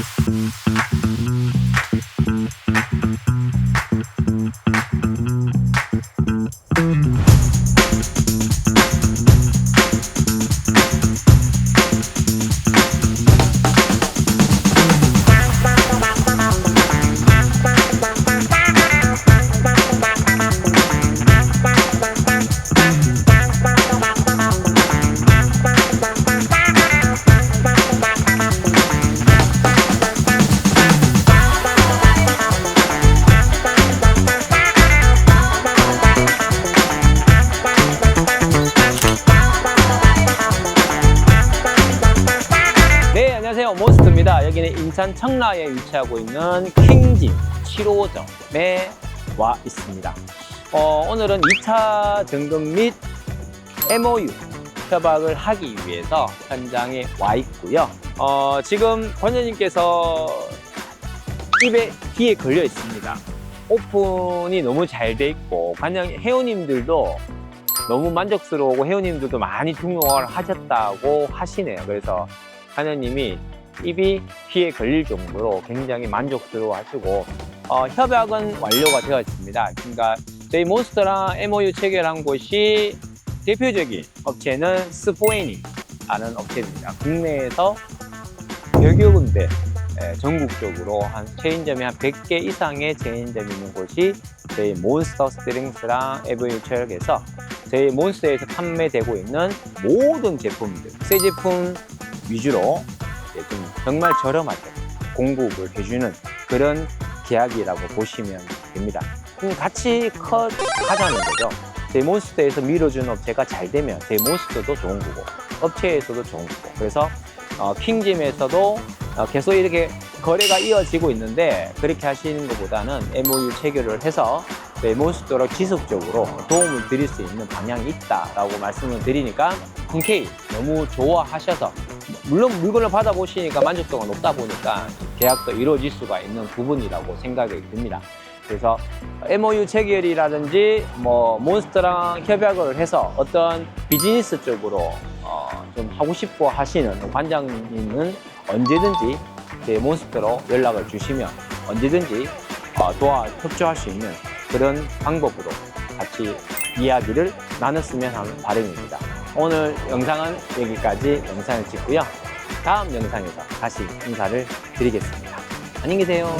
네, 안녕하세요. 몬스터입니다. 여기는 인천 청라에 위치하고 있는 킹짐 7호점에 와 있습니다. 어, 오늘은 2차 점검 및 MOU 협약을 하기 위해서 현장에 와 있고요. 어, 지금 권장님께서 입에 귀에 걸려 있습니다. 오픈이 너무 잘 돼 있고 관장 회원님들도 너무 만족스러우고 회원님들도 많이 등록을 하셨다고 하시네요. 그래서 하느님이 입이 귀에 걸릴 정도로 굉장히 만족스러워 하시고 어, 협약은 완료가 되었습니다. 그러니까 저희 몬스터랑 MOU 체결한 곳이 대표적인 업체는 스포에니라는 업체입니다. 국내에서 100여 군데 예, 전국적으로 한 체인점이 한 100개 이상의 체인점이 있는 곳이 저희 몬스터 스트링스랑 MOU 체결해서 저희 몬스터에서 판매되고 있는 모든 제품들, 새 제품 위주로 이제 좀 정말 저렴하게 공급을 해주는 그런 계약이라고 보시면 됩니다. 같이 커 가자는 거죠. 제 몬스터에서 밀어주는 업체가 잘 되면 제 몬스터도 좋은 거고 업체에서도 좋은 거고 그래서 어, 킹짐에서도 어, 계속 이렇게 거래가 이어지고 있는데 그렇게 하시는 것보다는 MOU 체결을 해서 네, 몬스터로 지속적으로 도움을 드릴 수 있는 방향이 있다라고 말씀을 드리니까 흔쾌히 너무 좋아하셔서 물론 물건을 받아보시니까 만족도가 높다 보니까 계약도 이루어질 수가 있는 부분이라고 생각이 듭니다. 그래서 MOU 체결이라든지 뭐 몬스터랑 협약을 해서 어떤 비즈니스 쪽으로 어, 좀 하고 싶어 하시는 관장님은 언제든지 제 몬스터로 연락을 주시면 언제든지 어, 도와 협조할 수 있는 그런 방법으로 같이 이야기를 나눴으면 하는 바람입니다. 오늘 영상은 여기까지 영상을 찍고요. 다음 영상에서 다시 인사를 드리겠습니다. 안녕히 계세요.